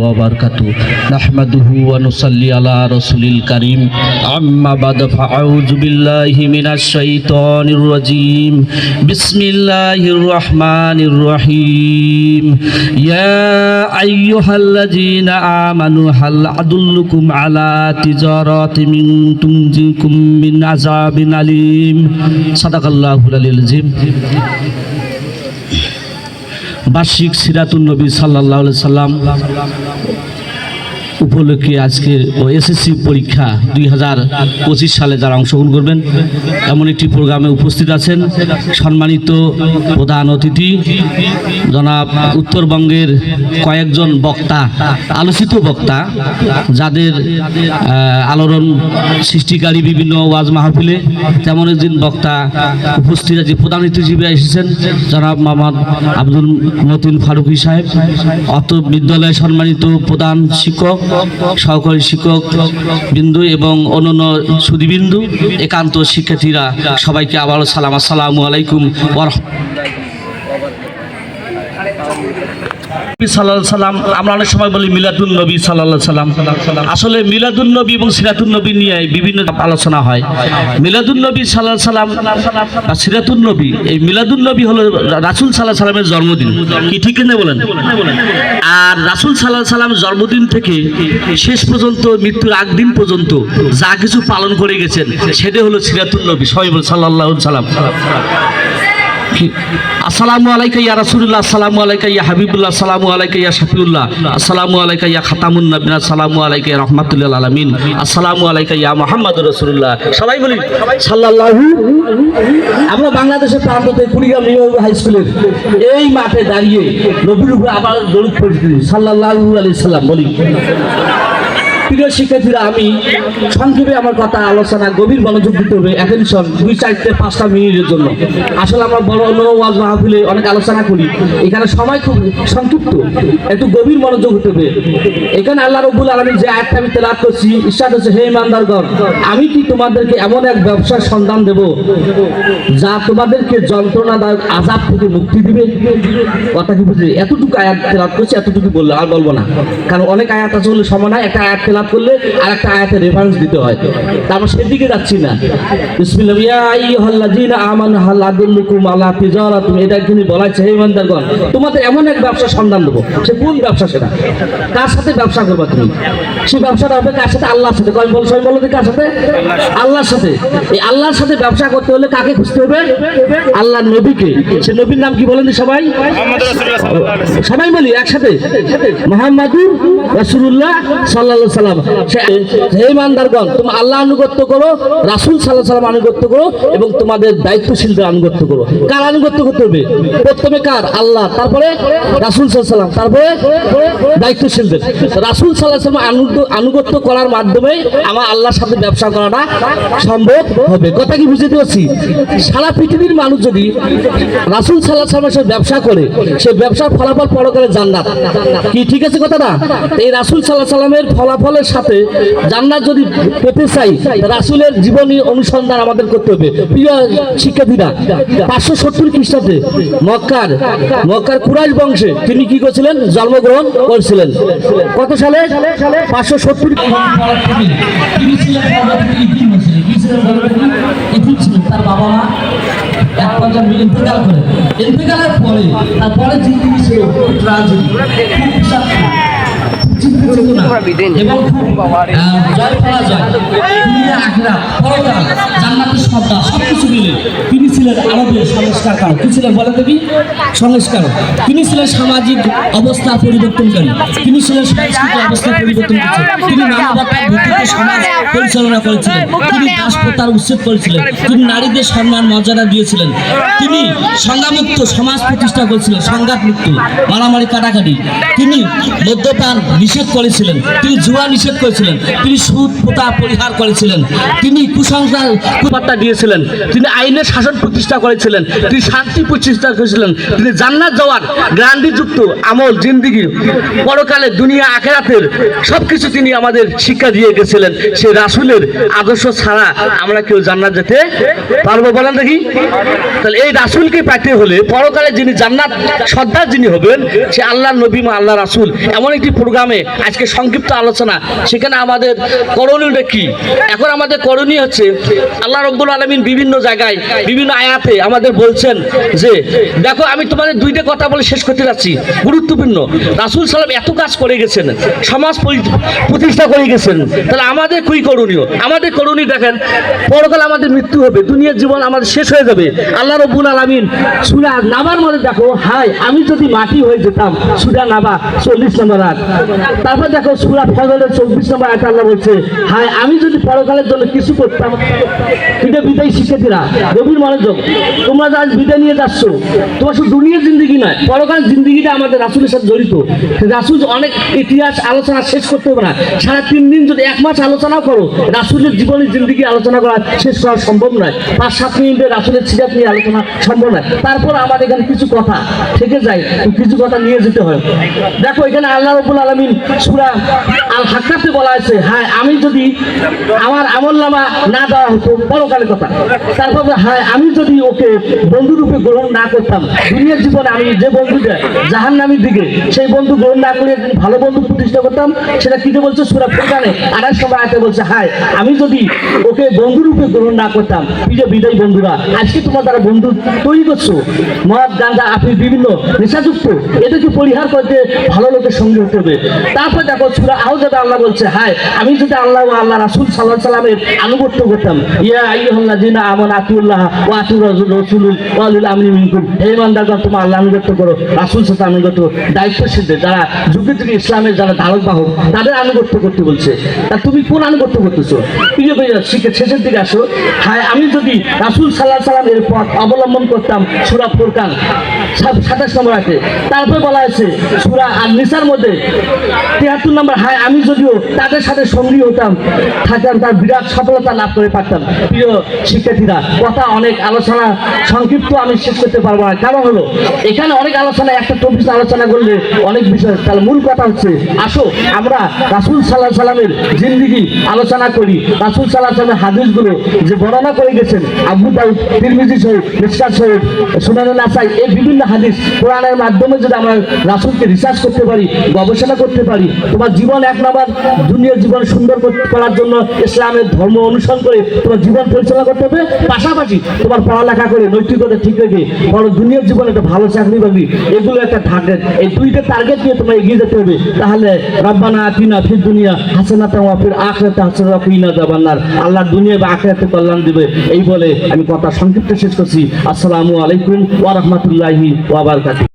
وبركاته نحمده ونصلي على رسول الكريم أما بعد فأعوذ بالله من الشيطان الرجيم بسم الله الرحمن الرحيم يا أيها الذين آمنوا هل أدلكم على تجارة من تنجيكم من عذاب أليم صدق الله العلي العظيم বার্ষিক সিরাতুল নবী সাল্লাহ সাল্লাম উপলক্ষে আজকে ও এসএসসি পরীক্ষা দুই হাজার পঁচিশ সালে যারা অংশগ্রহণ করবেন, এমন একটি প্রোগ্রামে উপস্থিত আছেন সম্মানিত প্রধান অতিথি, জনাব উত্তরবঙ্গের কয়েকজন বক্তা, আলোচিত বক্তা, যাদের আলোড়ন সৃষ্টিকারী বিভিন্ন ওয়াজ মাহফিলে তেমন একজন বক্তা উপস্থিত আছে। প্রধান হিসেবে এসেছেন জনাব মোহাম্মদ আব্দুল মতিন ফারুকি সাহেব, অত বিদ্যালয়ে সম্মানিত প্রধান শিক্ষক সহকারী শিক্ষক বিন্দু এবং অন্যান্য সুদীবিন্দু একান্ত শিক্ষার্থীরা সবাইকে আবারও সালাম আসসালামু আলাইকুম ওরহ সাল্লাম, আমরা অনেক সময় বলি সাল্লাম। আসলে এবং নিয়ে বিভিন্ন আলোচনা হয়। সাল্লাম এই হলো রাসুল সাল্লাহ সাল্লামের জন্মদিন। কি ঠিক না বলেন? আর রাসুল সাল্লাহ সাল্লামের জন্মদিন থেকে শেষ পর্যন্ত, মৃত্যুর আগ দিন পর্যন্ত যা কিছু পালন করে গেছেন সেটা হলো সিরাতুল নবী। সবাই সাল্লাহ সাল্লাম। আসসালামু আলাইকা ইয়া রাসূলুল্লাহ, আসসালামু আলাইকা ইয়া হাবিবুল্লাহ, আসসালামু আলাইকা ইয়া শাফিউল্লাহ, আসসালামু আলাইকা ইয়া খাতামুন নবিয়্যিন, আসসালামু আলাইকা ইয়া রাহমাতুল আলামিন, আসসালামু আলাইকা ইয়া মুহাম্মাদুর রাসূলুল্লাহ। সবাই বলি, সাল্লাল্লাহু, আমরা বাংলাদেশের প্রান্ত থেকে কুড়িগ্রাম নিউ হাই স্কুলের এই মাঠে দাঁড়িয়ে নবীর উপরে আবার দরুদ পড়ছি সাল্লাল্লাহু আলাইহি সাল্লাম, বলি। প্রিয় শিক্ষার্থীরা, আমি সংক্ষেপে আমার কথা আলোচনা, গভীর মনোযোগ দিতে হবে। অ্যাটেনশন দুই চারটে, পাঁচটা মিনিটের জন্য। আসলে আমরা বড় অন্য ওয়াজ মাহফিলে অনেক আলোচনা করি। এখানে সময় খুব সংক্ষিপ্ত, একটু গভীর মনোযোগ হতে হবে। এখানে আল্লাহ রবুল আলমী যে আয়াতটা আমি তেলাত করছি ইচ্ছা হচ্ছে, হে ইমানদারগণ, আমি কি তোমাদেরকে এমন এক ব্যবসার সন্ধান দেব, যা তোমাদেরকে যন্ত্রণাদায়ক আজাব থেকে মুক্তি দিবে? কথা কি বুঝলি? এতটুকু আয়াত তেলাত করছি, এতটুকু বলল আর বলব না। কারণ অনেক আয়াত আছে বলে সময় নাই, একটা আয়াত তেলাত করলে আর একটা আয়াতের রেফারেন্স দিতে হয়। তারপর সেদিকে যাচ্ছি না। এটা কিন্তু বলা তোমাদের এমন এক ব্যবসার সন্ধান দেবো, সে কোন ব্যবসা সেটা? কার সাথে ব্যবসা করবা তুমি? সেই ব্যবসাটা হবে কার সাথে? আল্লাহর সাথে। কয়, বল, সবাই বলো কার সাথে? আল্লাহর সাথে। এই আল্লাহর সাথে ব্যবসা করতে হলে কাকে খুঁজতে হবে? আল্লাহর নবীকে। সে নবীর নাম কি বলেন সবাই? সবাই বলি একসাথে মোহাম্মদুর রাসূলুল্লাহ সাল্লাল্লাহু সাল্লাম হে ইমানদারগণ তুমি আল্লাহ আনুগত্য করো, রাসূল সাল্লাল্লাহু সাল্লাম আনুগত্য করো এবং তোমাদের দায়িত্বশীলদের আনুগত্য করো। কার আনুগত্য করতে হবে? প্রথমে কার? আল্লাহ। তারপরে রাসূল সাল্লাম তারপরে দায়িত্বশীলদের। রাসূল সাল্লাল্লাহু সাল্লাম আনুগ- আনুগত্য করার মাধ্যমে আমার আল্লাহর সাথে ব্যবসা করাটা সম্ভব হবে। কথা কি বুঝতে পারছি? সারা পৃথিবীর মানুষ যদি রাসূল সাল্লাল্লাহু সাল্লামের সাথে ব্যবসা করে, সে ব্যবসার ফলাফল পরকালে জান্নাত। কি ঠিক আছে কথাটা? এই রাসূল সাল্লাল্লাহু সাল্লামের ফলাফলের সাথে জান্নাত যদি পেতে চাই রাসূলের জীবনী অনুসন্ধান আমাদের করতে হবে। প্রিয় শিক্ষার্থীরা পাঁচশো সত্তর খ্রিস্টাব্দে মক্কার মক্কার কুরাইশ বংশে তিনি কি করেছিলেন? জন্মগ্রহণ করেছিলেন। কত সালে? পাঁচশো সত্তর তার বাবা মা। এক পর্যায়ে ইন্তেকাল করে। ইন্তেকালের পরে তারপরে জিন্দিগি ছিল ট্রাজেডি তিনি ছিলেন আরবের কি ছিলেন বলে দেবী তিনি ছিলেন সামাজিক অবস্থা পরিবর্তনকারী তিনি ছিলেন সাংস্কৃতিক অবস্থা পরিবর্তন তিনি সমাজ পরিচালনা করেছিলেন তিনি দাসপ্রথার উচ্ছেদ করেছিলেন তিনি নারীদের সম্মান মর্যাদা দিয়েছিলেন তিনি সংজ্ঞামুক্ত সমাজ প্রতিষ্ঠা করেছিলেন সংঘাত মুক্ত মারামারি কাটাকাটি তিনি মদ্যপান নিষেধ করেছিলেন, তিনি জুয়া নিষেধ করেছিলেন, তিনি সুদ প্রথা পরিহার করেছিলেন, তিনি কুসংস্কার কুবার্তা দিয়েছিলেন, তিনি আইনের শাসন প্রতিষ্ঠা করেছিলেন, তিনি শান্তি প্রতিষ্ঠা করেছিলেন, তিনি জান্নাত যাওয়ার গ্রান্ডিযুক্ত আমল, জিন্দিগি, পরকালে, দুনিয়া, আখেরাতের সবকিছু তিনি আমাদের শিক্ষা দিয়ে গেছিলেন, সেই রাসুলের আদর্শ ছাড়া আমরা কেউ জান্নাত যেতে পারব বলেন দেখি। তাহলে এই রাসুলকে পাইতে হলে পরকালে যিনি জান্নাত সর্দার যিনি হবেন, সে আল্লাহ নবী মা আল্লাহ রাসুল, এমন একটি প্রোগ্রামে নামে আজকে সংক্ষিপ্ত আলোচনা। সেখানে আমাদের করণীয়টা কি? এখন আমাদের করণীয় হচ্ছে, আল্লাহ রব্বুল আলমিন বিভিন্ন জায়গায়, বিভিন্ন আয়াতে আমাদের বলছেন যে, দেখো, আমি তোমাদের দুইটা কথা বলে শেষ করতে যাচ্ছি। গুরুত্বপূর্ণ। রাসুল সালাম এত কাজ করে গেছেন, সমাজ প্রতিষ্ঠা করে গেছেন। তাহলে আমাদের কি করণীয়। আমাদের করণীয় দেখেন, পরকাল আমাদের মৃত্যু হবে, দুনিয়ার জীবন আমাদের শেষ হয়ে যাবে। আল্লাহ রব্বুল আলমিন সুরা নামার মধ্যে দেখো হাই আমি যদি মাটি হয়ে যেতাম, সুরা নাবা চল্লিশ নম্বর আট তারপর দেখো সুরা ফজলের চব্বিশ নম্বর আট আল্লাহ বলছে হাই আমি যদি পরকালের জন্য কিছু করতাম এটা বিদায় শিক্ষার্থীরা গভীর মনোযোগ। তোমরা যে বিদায় নিয়ে যাচ্ছ, তোমার শুধু দুনিয়ার জিন্দগি নয়, পরকাল জিন্দগিটা আমাদের রাসুলের সাথে জড়িত। রাসুল অনেক ইতিহাস আলোচনা শেষ করতে হবে না। সারা তিন দিন যদি এক মাস আলোচনা করো, রাসুলের জীবনের জিন্দগি আলোচনা করা শেষ করা সম্ভব নয়। পাঁচ, সাত মিনিটে রাসুলের সিরাত নিয়ে আলোচনা সম্ভব নয়। তারপর আমাদের এখানে কিছু কথা থেকে যায় কিছু কথা নিয়ে যেতে হয়। দেখো, এখানে আল্লাহ রবুল আলমিন সুরা আল বলা আছে হ্যাঁ আমি যদি আমার আমল নামা না দেওয়া হতো, পরকালের কথা। আমি যদি ওকে বন্ধুরূপে গ্রহণ না করতাম, দুনিয়ার জীবনে আমি যে বন্ধুটা জাহান দিকে, সেই বন্ধু গ্রহণ না করে ভালো বন্ধু প্রতিষ্ঠা করতাম, সেটা বলছে সুরা ফুরকানে আড়াই সময় বলছে, হায়, আমি যদি ওকে বন্ধুরূপে গ্রহণ না করতাম, প্রিয় বিদায় বন্ধুরা, আজকে তোমার বন্ধু তৈরি করছ আপনি বিভিন্ন নেশাযুক্ত, এদেরকে পরিহার করতে ভালো লোকের সঙ্গে হতে হবে। তারপর দেখো সুরা আহজাদা আল্লাহ বলছে, হায়, আমি যদি আল্লাহ আল্লাহ রাসুল সাল্লাহ সাল্লামের আনুগত্য করতাম, ইয়া আইয়ুহাল্লাহ জিনা আমন আতিউল্লাহ ও মিনকুম তোমার আল্লাহ আনুগত্য করো, রাসুল সাথে আনুগত্য যারা যুগে যুগে ইসলামের যারা ধারক বাহক, তাদের আনুগত্য করতে বলছে। তা তুমি কোন আনুগত্য করতেছো? প্রিয় ভাইয়া শিখে শেষের দিকে আসো। হায়, আমি যদি রাসুল সাল্লাহ সাল্লামের পথ অবলম্বন করতাম, সুরা ফুরকান সাতাশ নম্বর আছে তারপর বলা হয়েছে, সুরা আর নিসার মধ্যে তিয়াত্তর নম্বর হায়, আমি যদিও তাদের সাথে সঙ্গী হতাম থাকতাম তার বিরাট সফলতা লাভ করে পারতাম। প্রিয় শিক্ষার্থীরা, কথা অনেক, আলোচনা সংক্ষিপ্ত, আমি শেষ করতে পারব না। কারণ হলো, এখানে অনেক আলোচনা, একটা টপিক আলোচনা করলে অনেক বিষয়। তাহলে মূল কথা হচ্ছে, আসো, আমরা রাসুল সাল্লাহ সাল্লামের জিন্দিগি আলোচনা করি। রাসুল সাল্লাহ সাল্লামের হাদিসগুলো যে বর্ণনা করে গেছেন, আবু দাউদ, তিরমিজি শহীদ মিসকাত শহীদ সুনান নাসাই এই বিভিন্ন হাদিস কোরআনের মাধ্যমে যদি আমরা রাসুলকে রিসার্চ করতে পারি, গবেষণা করতে পারি। তোমার জীবন এক নম্বর, দুনিয়ার জীবন সুন্দর করার জন্য ইসলামের ধর্ম অনুসরণ করে তোমার জীবন পরিচালনা করতে হবে। পাশাপাশি তোমার পড়ালেখা করে নৈতিকতা ঠিক রেখে বড় দুনিয়ার জীবনে একটা ভালো চাকরি পাবি। এগুলো একটা টার্গেট এই দুইটা টার্গেট নিয়ে তোমার এগিয়ে যেতে হবে। তাহলে রব্বানা আতিনা ফির দুনিয়া হাসানা তাওয়া ফির আখরাতে হাসানা কুইনা জাবান্নার আল্লাহ দুনিয়া বা আখরাতে কল্যাণ দিবে। এই বলে আমি কথা সংক্ষিপ্ত শেষ করছি। আসসালামু আলাইকুম ওয়া রাহমাতুল্লাহি ওয়া বারাকাতুহু।